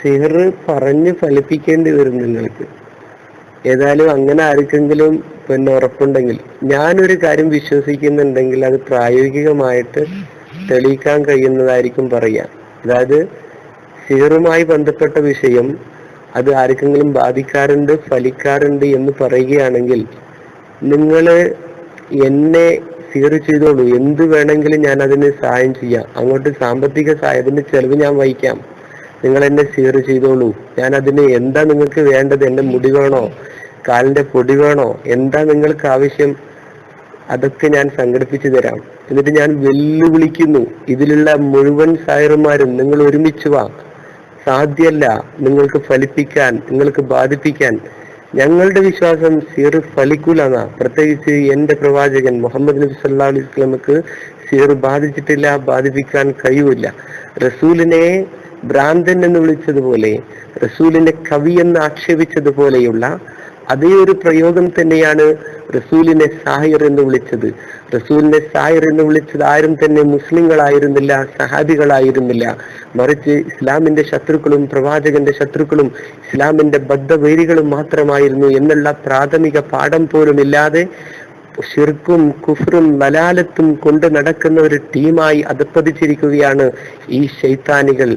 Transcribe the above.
സിഹർ പറഞ്ഞ് ഫലിപ്പിക്കേണ്ടി വരും നിങ്ങൾക്ക്. ഏതായാലും അങ്ങനെ ആർക്കെങ്കിലും പിന്നെ ഉറപ്പുണ്ടെങ്കിൽ ഞാനൊരു കാര്യം വിശ്വസിക്കുന്നുണ്ടെങ്കിൽ അത് പ്രായോഗികമായിട്ട് തെളിയിക്കാൻ കഴിയുന്നതായിരിക്കും പറയാ അതായത് സിഹറുമായി ബന്ധപ്പെട്ട വിഷയം അത് ആർക്കെങ്കിലും ബാധിക്കാറുണ്ട് ഫലിക്കാറുണ്ട് എന്ന് പറയുകയാണെങ്കിൽ നിങ്ങൾ എന്നെ സിഹർ ചെയ്തോളൂ. എന്ത് വേണമെങ്കിലും ഞാൻ അതിന് സഹായം ചെയ്യാം. അങ്ങോട്ട് സാമ്പത്തിക സഹായത്തിന്റെ ചെലവ് ഞാൻ വഹിക്കാം. നിങ്ങൾ എന്നെ ഷെയർ ചെയ്തോളൂ. ഞാൻ അതിന് എന്താ നിങ്ങൾക്ക് വേണ്ടത്? എന്റെ മുടി വേണോ? കാലിന്റെ പൊടി വേണോ? എന്താ നിങ്ങൾക്ക് ആവശ്യം? അതൊക്കെ ഞാൻ സംഘടിപ്പിച്ചു തരാം. എന്നിട്ട് ഞാൻ വെല്ലുവിളിക്കുന്നു. ഇതിലുള്ള മുഴുവൻ സായർമാരും നിങ്ങൾ ഒരുമിച്ച് വാ. സാധ്യല്ല നിങ്ങൾക്ക് ഫലിപ്പിക്കാൻ നിങ്ങൾക്ക് ബാധിപ്പിക്കാൻ. ഞങ്ങളുടെ വിശ്വാസം സീർ ഫലിക്കൂലെന്ന. പ്രത്യേകിച്ച് എന്റെ പ്രവാചകൻ മുഹമ്മദ് നബി സല്ലാ അലൈഹി സ്വലമക്ക് സീർ ബാധിച്ചിട്ടില്ല ബാധിപ്പിക്കാൻ കഴിയൂല റസൂലിനെ ഭ്രാന്തൻ എന്ന് വിളിച്ചതുപോലെ റസൂലിനെ കവി എന്ന് ആക്ഷേപിച്ചതുപോലെയുള്ള അതേ ഒരു പ്രയോഗം തന്നെയാണ് റസൂലിനെ സാഹിർ എന്ന് വിളിച്ചത്. റസൂലിനെ സാഹിർ എന്ന് വിളിച്ചത് ആരും തന്നെ മുസ്ലിങ്ങളായിരുന്നില്ല സഹാബികളായിരുന്നില്ല. മറിച്ച് ഇസ്ലാമിന്റെ ശത്രുക്കളും പ്രവാചകന്റെ ശത്രുക്കളും ഇസ്ലാമിന്റെ ബദ്ധവേരികളും മാത്രമായിരുന്നു എന്നുള്ള പ്രാഥമിക പാഠം പോലും ഇല്ലാതെ ഷിർക്കും കുഫറും മലാലത്തും കൊണ്ട് നടക്കുന്ന ഒരു ടീമായി അധപ്പതിച്ചിരിക്കുകയാണ് ഈ ശൈത്താനികൾ.